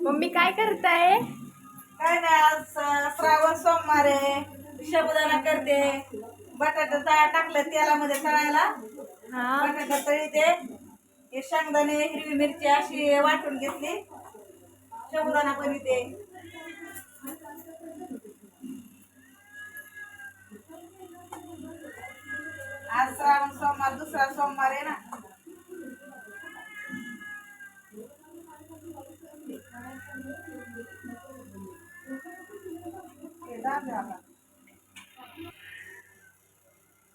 Mummy काय करताय? काय नाही आज श्रावण सोमवार आहे. साबुदाणा करते. बटाटा टाकलं तेलामध्ये तळायला. हा. बटाटा तळीते. हे शेंगदाणे हिरवी मिरची अशी वाटून घेतली. पण इथे आज श्रावण सोमवार दुसरा सोमवार आहे ना.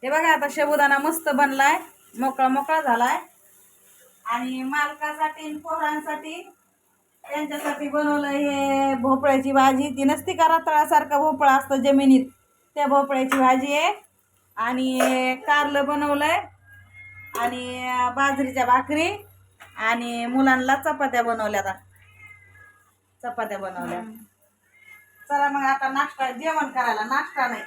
हे बघा आता शेबुदाना मस्त बनलाय मोकळा मोकळा झालाय. आणि मालकासाठी पोरांसाठी त्यांच्यासाठी बनवलं हे भोपळ्याची भाजी. ती नसती का रताळासारखा भोपळा असतं जमिनीत? त्या भोपळ्याची भाजी आहे. आणि कारलं बनवलंय. आणि बाजरीच्या भाकरी. आणि मुलांना चपात्या बनवल्या आता. चपात्या बनवल्या चला मग आता नाश्ता जेवण करायला. नाश्ता नाही.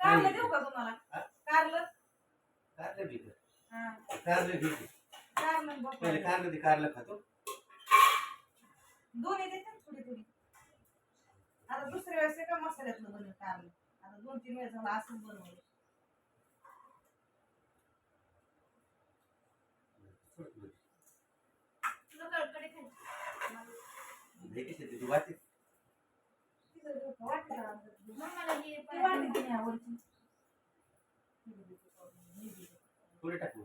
कारलं देऊ का तुम्हाला? कारलं? हा. कारलं भोपळा कारलं खातो. दोन्ही देते ना थोडी थोडी. वेळेस एका मसाल्यातलं बनवलं कारलं आता दोन तीन वेळेस झालं असंच बनवलं. तिथं डोकं वाटतं का? ती वाटी दे ना वरची. थोडे टाकू.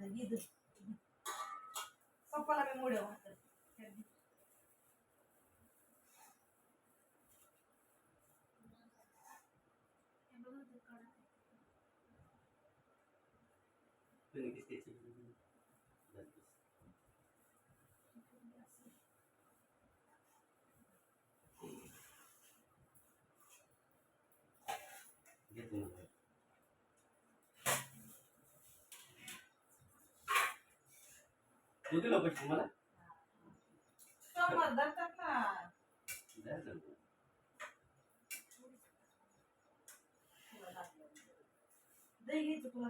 नाही तर ocupa la memoria. दिलं पैसे मला. दही घ्यायचं तुला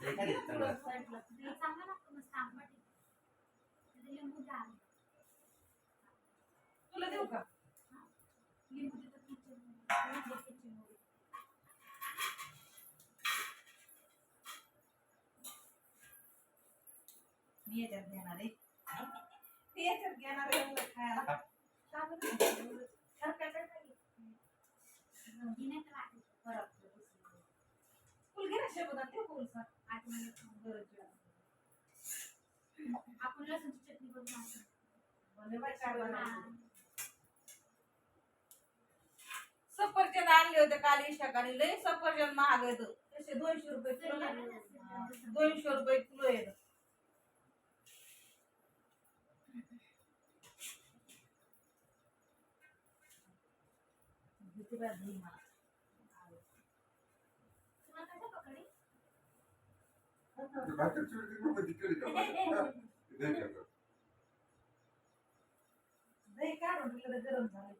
दे काय देत चांगलं? साईडला. तुला मी याच्यात घेणार आहे याच्यात घेणार आहे एवढं खायला का बरं? हरकत आहे का? बरं. फुल घे ना शेबुदाणा ठेव फुलचा. बरं, ठेव. भले बाई काय बनायचं. सफरचंद आणले होते काल इशाकाने लय सफरचंद महाग येत तसे दोनशे रुपये किलो ना दोनशे रुपये किलो येत भीती वाटली मला. दही काढून तिकडे गरम झाले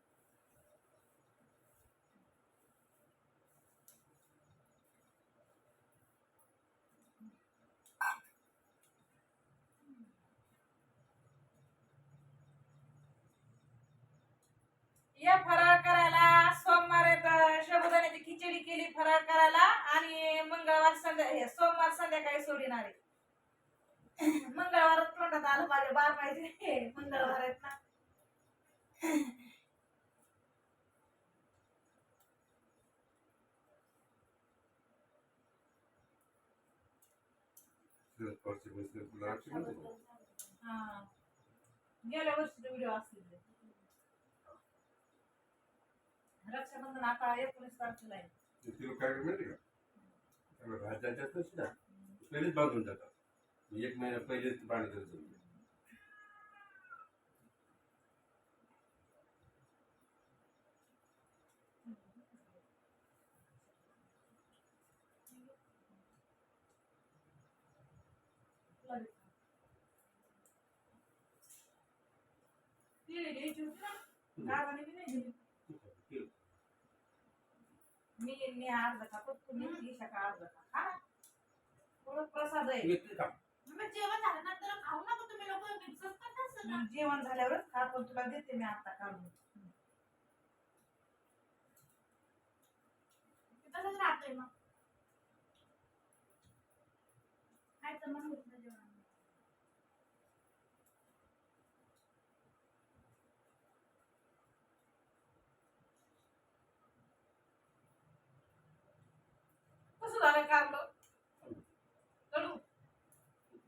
या फरा केली फराळ करायला आणि मंगळवार संध्या हे सोमवार संध्याकाळी सोडणार आहे. मंगळवार तोंडात आलं पाहिजे बार पाहिजे मंगळवार आहेत ना. हा. गेल्या वर्षी व्हिडिओ असतील ते. रक्षाबंधन आता एकोणीस तारखेला आहे. ती लोक माहिती का? त्यामुळे राज्याच्यातच ना पहिलेच बांधून जातात. म्हणजे एक महिना पहिलेच पाणी करत होते ते मी मी अर्ध खातो तुम्ही ईशा का अर्ध. थोडं प्रसाद आहे. तू एकटी खा. मग जेवण झाल्यानंतर खाऊ नका तुम्ही लोक मिक्सच करता सगळं जेवण झाल्यावरच खा पण तुला देते मी आता काढून. तसंच राहतंय मग. काय तर मग होत नाही जेवण कसं झालं कारलं कडू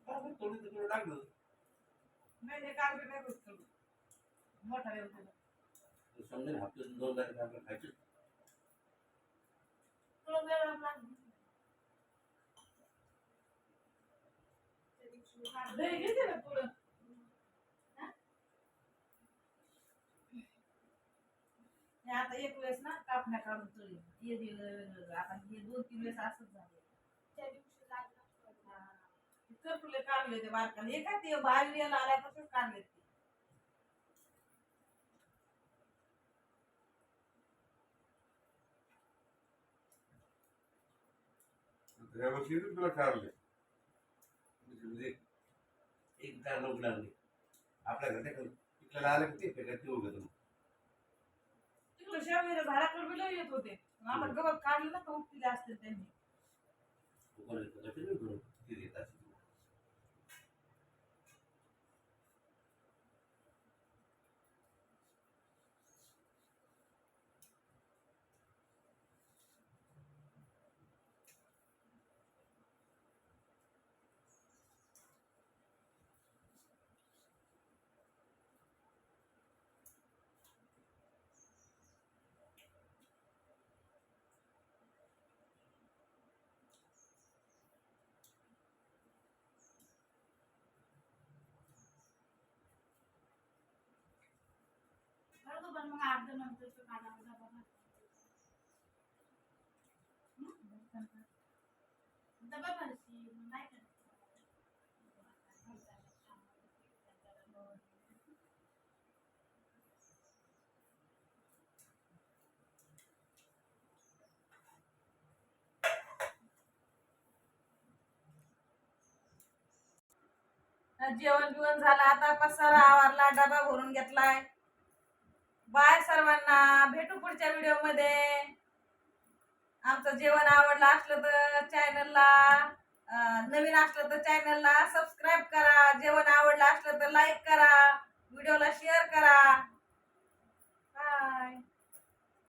खा, मग थोडं तिकडं टाकलं. नाही नाही कारलं नाही होत कडू मोठा येऊ तुला तू समजेल हप्त्यातून दोन तारीख आपल्याला खायचं तुला वेळ लागला त्या दिवशी काढलं. दही घेते ना पुढं हे आता एक वेळेस ना कापण्या काढून तळी हे दिलं आता हे दोन तीन वेळेस असंच झालं. त्या दिवशी लागला करपुले काढले ते बारकाने हे काय ते बाहेर आल्यापासून काढले ते ह्या तुला ठरले म्हणजे एक दार लागली. आपल्या घरात तिकडे आलं की ते फेकात ते तिकडं झाडाकडे बी येत होते. आता गवत काढलं ना तर उपटीले असते त्यांनी. पण मग अर्ध नंतर तो काढा डबा भर. डबा भरशी मग नाही करायचं. जेवण बिवण झालं आता पसारा आवारला डबा भरून घेतलाय बाय सर्वांना. भेटू पुढच्या व्हिडिओमध्ये आमचं जेवण आवडलं असलं तर चॅनलला नवीन असलं तर चॅनलला सबस्क्राईब करा. जेवण आवडलं असलं तर लाईक करा. व्हिडिओला शेअर करा. बाय